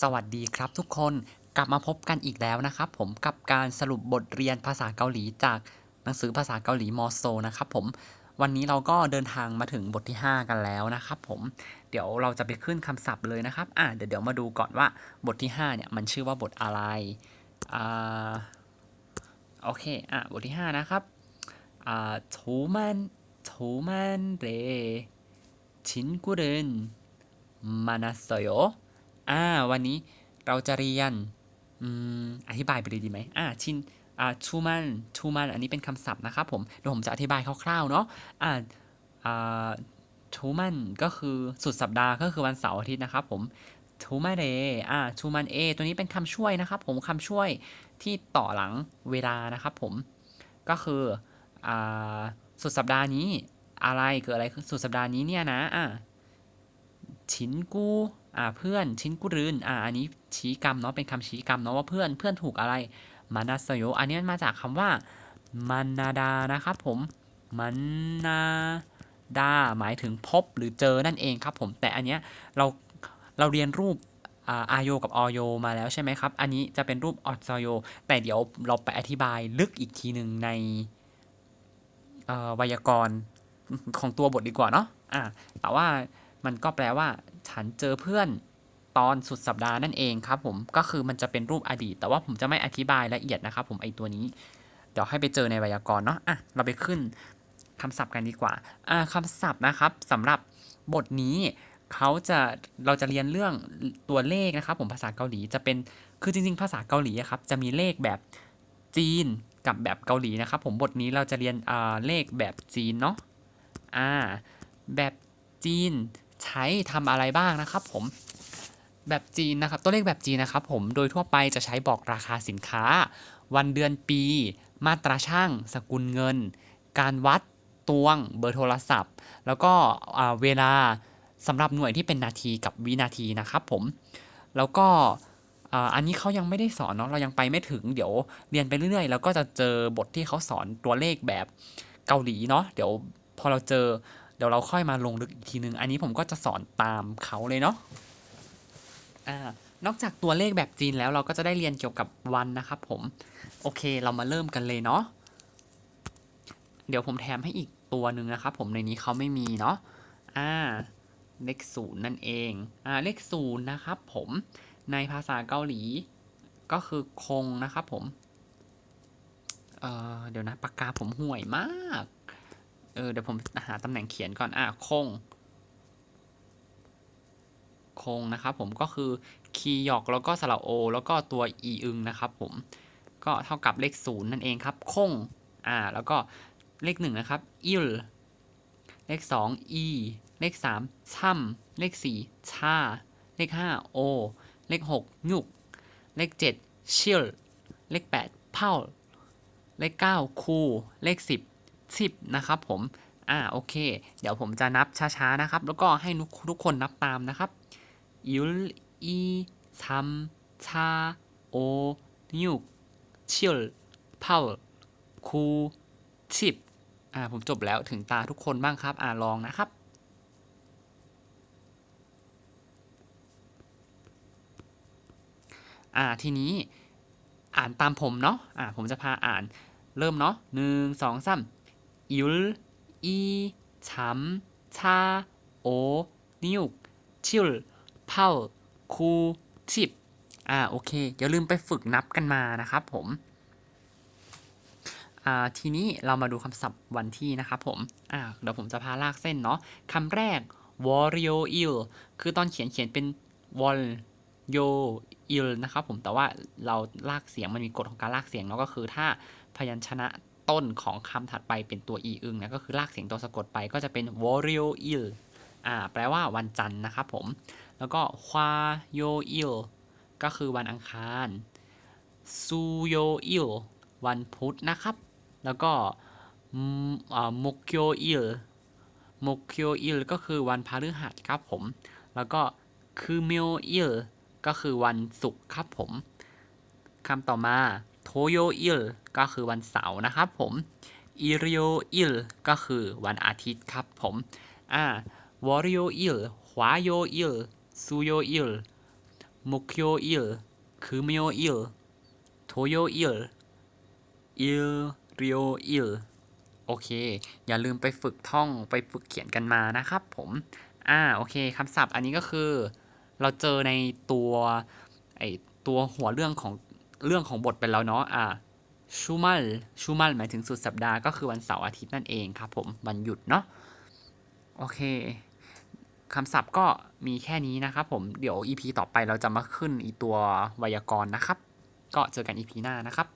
สวัสดีครับทุกคนกลับมาพบกันอีกแล้วนะครับผมกับการสรุปบทเรียนภาษาเกาหลีจากหนังสือภาษาเกาหลีมอโซนะครับผมวันนี้เราก็เดินทางมาถึงบทที่ 5 กันแล้วนะครับผมเดี๋ยวเราจะไปขึ้นคำศัพท์เลยนะครับอ่าเดี๋ยวเดี๋ยวมาดูก่อนว่าบทที่5เนี่ยมันชื่อว่าบทอะไรอ่าโอเคอะบทที่ 5 นะครับอ่าโถมันโถมันเรชินกุเรนมานาโซโย อ่าวันนี้เราจะเรียนอืมอธิบายไปเลยดีไหมอ่าชินอ่าชูมันชูมันอันนี้เป็นคำศัพท์นะครับผมเดี๋ยวผมจะอธิบายคร่าวๆเนาะอ่าอ่าชูมันก็คือสุดสัปดาห์ก็คือวันเสาร์อาทิตย์นะครับผมชูมันเดอ่าชูมันเอตัวนี้เป็นคำช่วยนะครับผมคำช่วยที่ต่อหลังเวลานะครับผมก็คืออ่าสุดสัปดาห์นี้อะไรเกิดอะไรสุดสัปดาห์นี้เนี่ยนะอ่าชินกู อ่าเพื่อนชิ้นกูรืนอ่าอันนี้ชี้กรรมเนาะเป็นคำชี้กรรมเนาะว่าเพื่อนเพื่อนถูกอะไรมานาสโยอันนี้มันมาจากคำว่ามันนาดานะครับผมมันนาดาหมายถึงพบหรือเจอนั่นเองครับผมแต่อันเนี้ยเราเราเรียนรูปอ่าอโยกับออโยมาแล้วใช่ไหมครับ อันนี้จะเป็นรูปออโย แต่เดี๋ยวเราไปอธิบายลึกอีกทีหนึ่งในไวยากรณ์ของตัวบทดีกว่าเนาะอ่าแต่ว่า มันก็แปลว่า ฉันเจอเพื่อนตอนสุดสัปดาห์นั่นเองครับผมก็คือมันจะเป็นรูปอดีต แต่ว่าผมจะไม่อธิบายละเอียดนะครับผมไอตัวนี้ เดี๋ยวให้ไปเจอในไวยากรณ์เนาะอะเราไปขึ้นคำศัพท์กันดีกว่าอ่าคำศัพท์นะครับสำหรับบทนี้เขาจะเราจะเรียนเรื่องตัวเลขนะครับ ผมภาษาเกาหลีจะเป็นคือจริง ๆ ภาษาเกาหลีครับจะมีเลขแบบจีนกับแบบเกาหลีนะครับ ผมบทนี้เราจะเรียนอ่าเลขแบบจีนเนาะอ่าแบบจีน ใช้ทำอะไรบ้างนะครับผมแบบจีนนะครับตัวเลขแบบจีนนะครับผมโดยทั่วไปจะใช้บอกราคาสินค้า วันเดือนปี มาตราช่าง สกุลเงิน การวัดตวงเบอร์โทรศัพท์ แล้วก็เวลาสำหรับหน่วยที่เป็นนาทีกับวินาทีนะครับผมแล้วก็อันนี้เขายังไม่ได้สอนเนาะเรายังไปไม่ถึงเดี๋ยวเรียนไปเรื่อยๆ แล้วก็จะเจอบทที่เขาสอนตัวเลขแบบเกาหลีเนาะเดี๋ยวพอเราเจอ เดี๋ยวเราค่อยมาลงลึกอีกทีนึง อันนี้ผมก็จะสอนตามเขาเลยเนาะอ่านอกจากตัวเลขแบบจีนแล้วเราก็จะได้เรียนเกี่ยวกับวันนะครับผม โอเคเรามาเริ่มกันเลยเนาะเดี๋ยวผมแถมให้อีกตัวหนึ่งนะครับผมในนี้เขาไม่มีเนาะอ่าเลขศูนย์นั่นเองอ่าเลขศูนย์นะครับผมในภาษาเกาหลี ก็คือคงนะครับผมเออเดี๋ยวนะปากกาผมห่วยมาก เออเดี๋ยวผมหาตำแหน่งเขียนก่อนอะคง คงนะครับผมก็คือคีย์หยอกแล้วก็สระโอ แล้วก็ตัวอีอึงนะครับผมก็เท่ากับเลขศูนย์นั่นเองครับคงอ่าแล้วก็เลขหนึ่งนะครับอิลเลขสองอีเลขสามช่ำเลขสี่ชา เลขห้าโอเลขหกยุก เลขเจ็ดชิลเลขแปดเผาเลขเก้าคู เลขสิ บสิบนะครับผม อ่าโอเค เดี๋ยวผมจะนับช้าๆนะครับ แล้วก็ให้ทุกคนนับตามนะครับยูอีซัมชาโอนิวชิลพาวคูชิบอ่าผมจบแล้วถึงตาทุกคนบ้างครับ อ่าลองนะครับอ่าทีนี้อ่านตามผมเนาะอ่าผมจะพาอ่านเริ่มเนาะหนึ่งสองสาม 율, 이, 잠, 차, 오, 니욱, 칠, 파우, 쿠, 칩 อ่าโอเค อย่าลืมไปฝึกนับกันมานะครับผม อ่าทีนี้เรามาดูคำศัพท์วันที่นะครับผม อ่าเดี๋ยวผมจะพาลากเส้นเนาะคำแรก warrior ill คือตอนเขียนเขียนเป็น wall yo ill นะครับผม แต่ว่าเราลากเสียงมันมีกฎของการลากเสียงเนาะก็คือถ้าพยัญชนะ ต้นของคำถัดไปเป็นตัวอีอึงนะก็คือลากเสียงตัวสะกดไปก็จะเป็น w a r i o i l อ่าแปลว่าวันจันทร์นะครับผม แล้วก็ควาโยอิลก็คือวันอังคารซูโยอิลวันพุธนะครับ แล้วก็มกโยอิลมกโยอิลก็คือวันพฤหัสครับผม แล้วก็คือเมโอิลก็คือวันศุกร์ครับผมคำต่อมา โยอิลก็คือวันเสาร์นะครับผมอิริโยอิลก็คือวันอาทิตย์ครับผมอ่าวอริโยอิลฮวาโยอิลซูโยอิลมุกโยอิลคือมโยอิลโทโยอิลอิลริโออิลโอเค อย่าลืมไปฝึกท่องไปฝึกเขียนกันมานะครับผมอ่าโอเคคำศัพท์อันนี้ก็คือ เราเจอในตัวไอตัวหัวเรื่องของ เรื่องของบทไปแล้วเนาะอ่าชูมัลชูมัลหมายถึงสุดสัปดาห์ก็คือวันเสาร์อาทิตย์นั่นเองครับผมวันหยุดเนาะโอเคคำศัพท์ก็มีแค่นี้นะครับผมเดี๋ยว EP ต่อไปเราจะมาขึ้นอีตัวไวยากรณ์นะครับ ก็เจอกัน EP หน้านะครับ